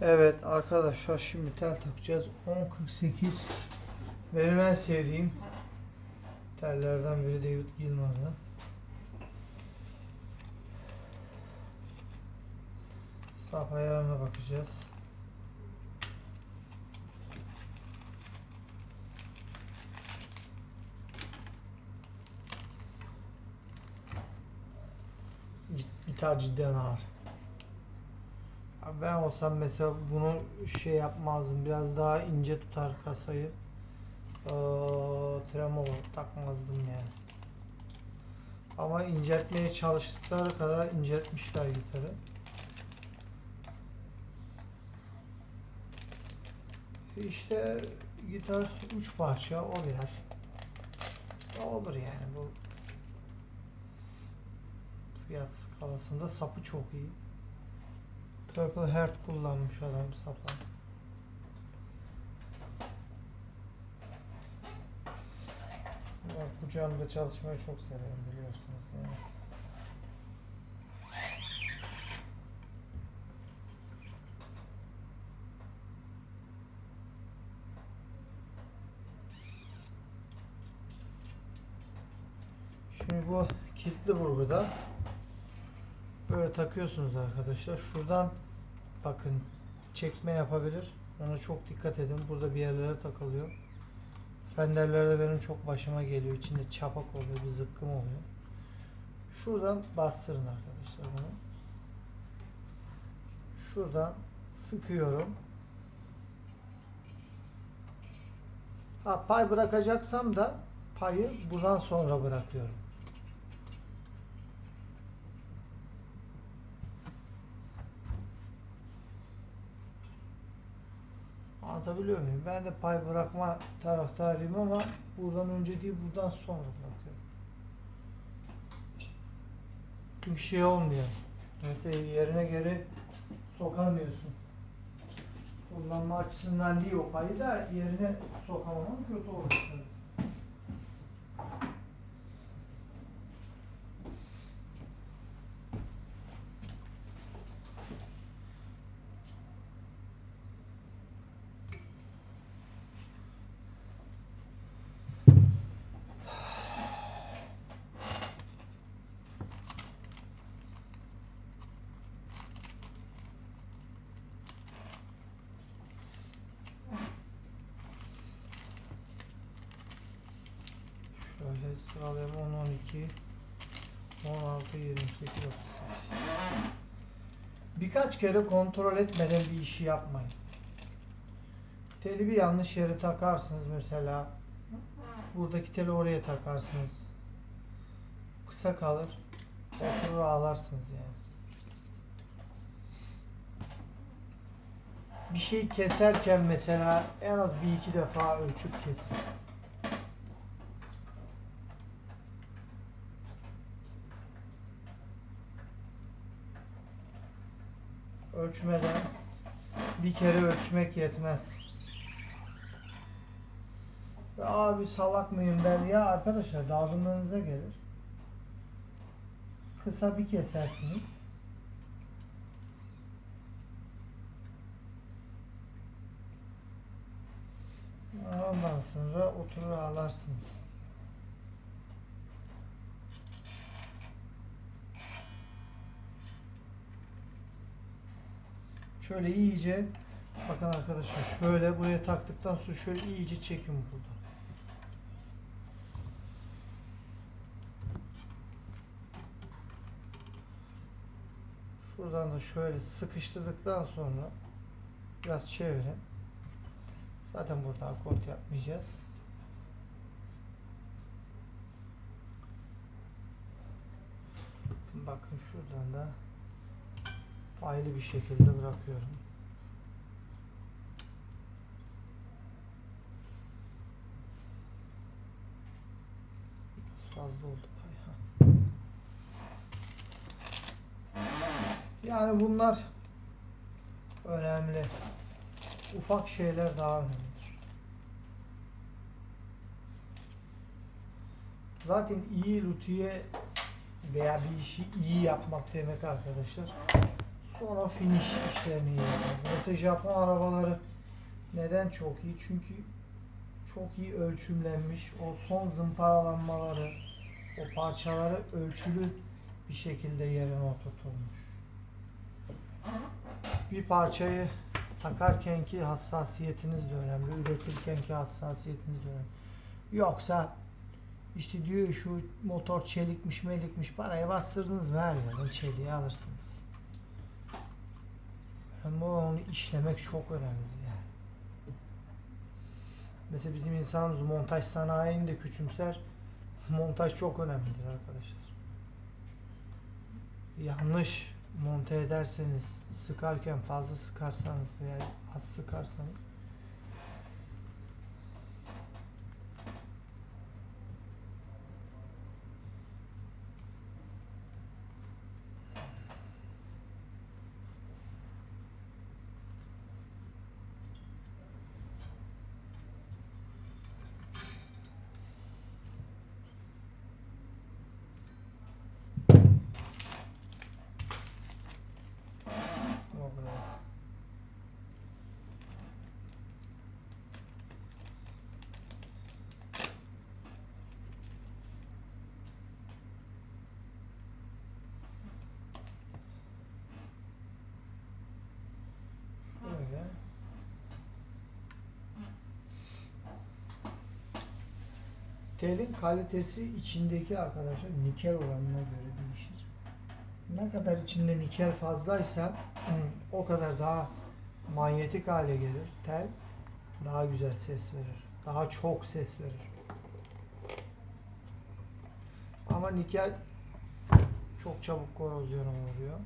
Evet arkadaşlar şimdi tel takacağız. 10.48 benim en sevdiğim tellerden biri David Gilmour'da. Sap ayarına bakacağız. Git- Gitar cidden ağır. Ben olsam mesela bunu şey yapmazdım. Biraz daha ince tutar kasayı. Ee, tremolo takmazdım yani. Ama inceltmeye çalıştıkları kadar inceltmişler gitarı. İşte gitar üç parça o biraz. Olur yani bu fiyat skalasında sapı çok iyi. Purple Heart kullanmış adam sapa. Ben bu camda çalışmayı çok severim biliyorsunuz yani. Şimdi bu kilitli vurguda böyle takıyorsunuz arkadaşlar. Şuradan bakın çekme yapabilir. Ona çok dikkat edin. Burada bir yerlere takılıyor. Fenderlerde benim çok başıma geliyor. İçinde çapak oluyor, bir zıkkım oluyor. Şuradan bastırın arkadaşlar bunu. Şuradan sıkıyorum. Ha pay bırakacaksam da payı buradan sonra bırakıyorum. Anlatabiliyor muyum? Ben de pay bırakma taraftarıyım ama buradan önce değil buradan sonra bırakıyorum. Çünkü şey olmuyor. Mesela yerine geri sokamıyorsun. Kullanma açısından değil o payı da yerine sokamamam kötü olur. Şöyle sıralayalım 10, 12, 16, 28, 38. Birkaç kere kontrol etmeden bir işi yapmayın. Teli bir yanlış yere takarsınız mesela. Buradaki teli oraya takarsınız. Kısa kalır. Oturur ağlarsınız yani. Bir şey keserken mesela en az bir iki defa ölçüp kesin. Ölçmeden bir kere ölçmek yetmez. Ya abi salak mıyım ben ya arkadaşlar dalgınlığınıza gelir. Kısa bir kesersiniz. Ondan sonra oturur ağlarsınız. Şöyle iyice bakın arkadaşlar şöyle buraya taktıktan sonra şöyle iyice çekin burada. Şuradan da şöyle sıkıştırdıktan sonra biraz çevirin. Zaten burada akort yapmayacağız. Bakın şuradan da ayrı bir şekilde bırakıyorum. Biraz fazla oldu pay. Yani bunlar önemli. Ufak şeyler daha önemlidir. Zaten iyi luthiye veya bir işi iyi yapmak demek arkadaşlar. Sonra finish işlerini yapmak. Mesela Japon arabaları neden çok iyi? Çünkü çok iyi ölçümlenmiş. O son zımparalanmaları, o parçaları ölçülü bir şekilde yerine oturtulmuş. Bir parçayı takarkenki hassasiyetiniz de önemli, üretirkenki hassasiyetiniz de önemli. Yoksa işte diyor şu motor çelikmiş melikmiş paraya bastırdınız mı her yerden çeliği alırsınız. Olan onu işlemek çok önemli yani. Mesela bizim insanımız montaj sanayini de küçümser. Montaj çok önemlidir arkadaşlar. Yanlış monte ederseniz, sıkarken fazla sıkarsanız veya az sıkarsanız o kadar. Şöyle. Telin kalitesi içindeki arkadaşlar nikel oranına göre değişir. Ne kadar içinde nikel fazlaysa o kadar daha manyetik hale gelir. Tel daha güzel ses verir. Daha çok ses verir. Ama nikel çok çabuk korozyona uğruyor.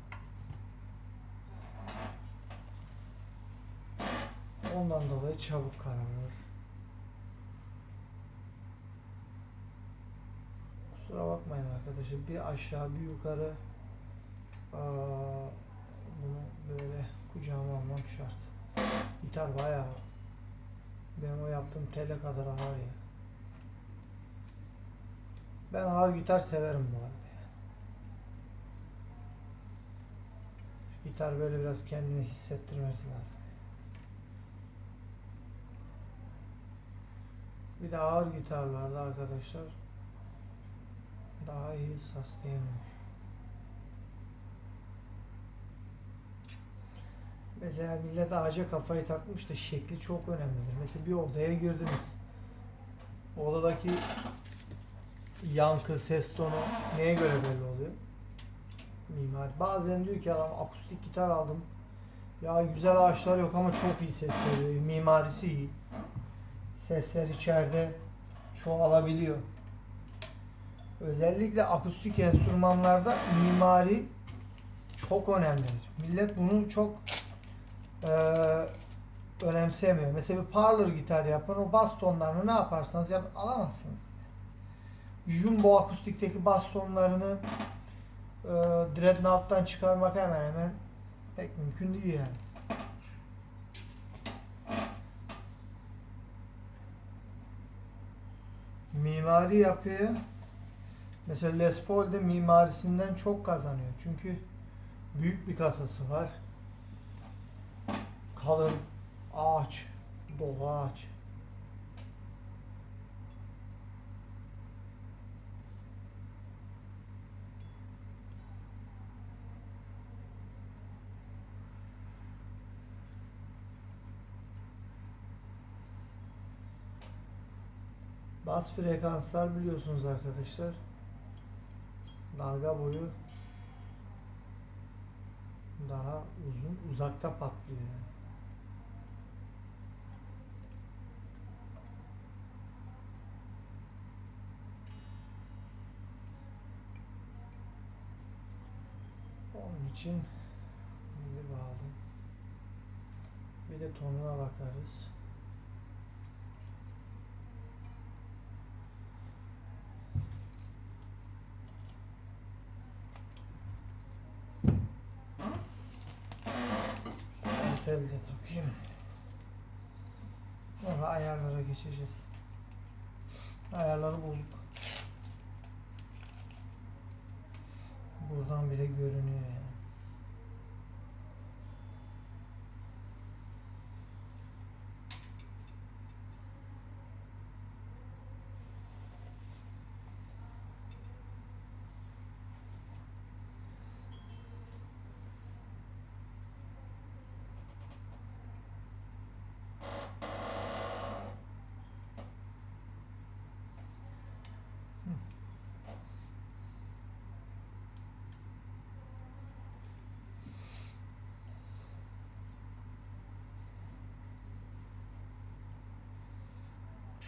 Ondan dolayı çabuk kararır. Kusura bakmayın arkadaşlar. Bir aşağı bir yukarı aa, bunu böyle kucağıma almam şart. Gitar bayağı benim o yaptığım tele kadar ağır ya. Ben ağır gitar severim bu arada. Gitar böyle biraz kendini hissettirmesi lazım. Bir de ağır gitarlarda arkadaşlar daha iyi olur. Mesela millet ağaca kafayı takmış da şekli çok önemlidir. Mesela bir odaya girdiniz. Odadaki yankı, ses tonu neye göre belli oluyor? Mimar. Bazen diyor ki adam akustik gitar aldım. Ya güzel ağaçlar yok ama çok iyi ses veriyor. Mimarisi iyi. Sesler içeride çoğalabiliyor. Özellikle akustik enstrümanlarda mimari çok önemlidir. Millet bunu çok eee önemsemiyor. Mesela bir parlor gitar yapın, o bas tonlarını ne yaparsanız yapın alamazsınız. Jumbo akustikteki bas tonlarını eee Dreadnought'tan çıkarmak hemen hemen pek mümkün değil yani. Mimari yapıyı mesela Les Paul de mimarisinden çok kazanıyor. Çünkü büyük bir kasası var. Kalın ağaç, dolu ağaç. Bas frekanslar biliyorsunuz arkadaşlar. Dalga boyu daha uzun, uzakta patlıyor. Onun için bir bağlı. Bir de tonuna bakarız. Tel de takayım. Sonra ayarlara geçeceğiz. Ayarları bulduk. Buradan bile görünüyor yani.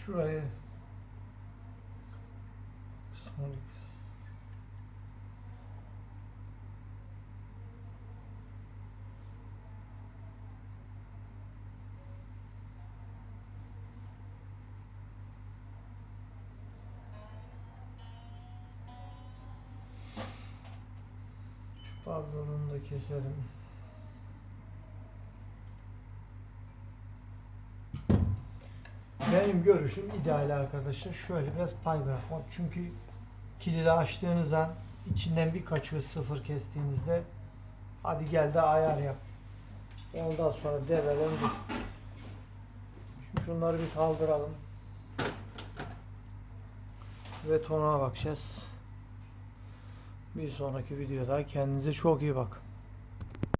Şurayı Bismillah. Şu fazlalığını da keselim. Benim görüşüm ideal arkadaşlar. Şöyle biraz pay bırakmak. Çünkü kilidi açtığınız an içinden bir kaçıyor sıfır kestiğinizde. Hadi gel de ayar yap. Ondan sonra develendi. Şimdi şunları bir kaldıralım. Ve tonuna bakacağız. Bir sonraki videoda kendinize çok iyi bakın.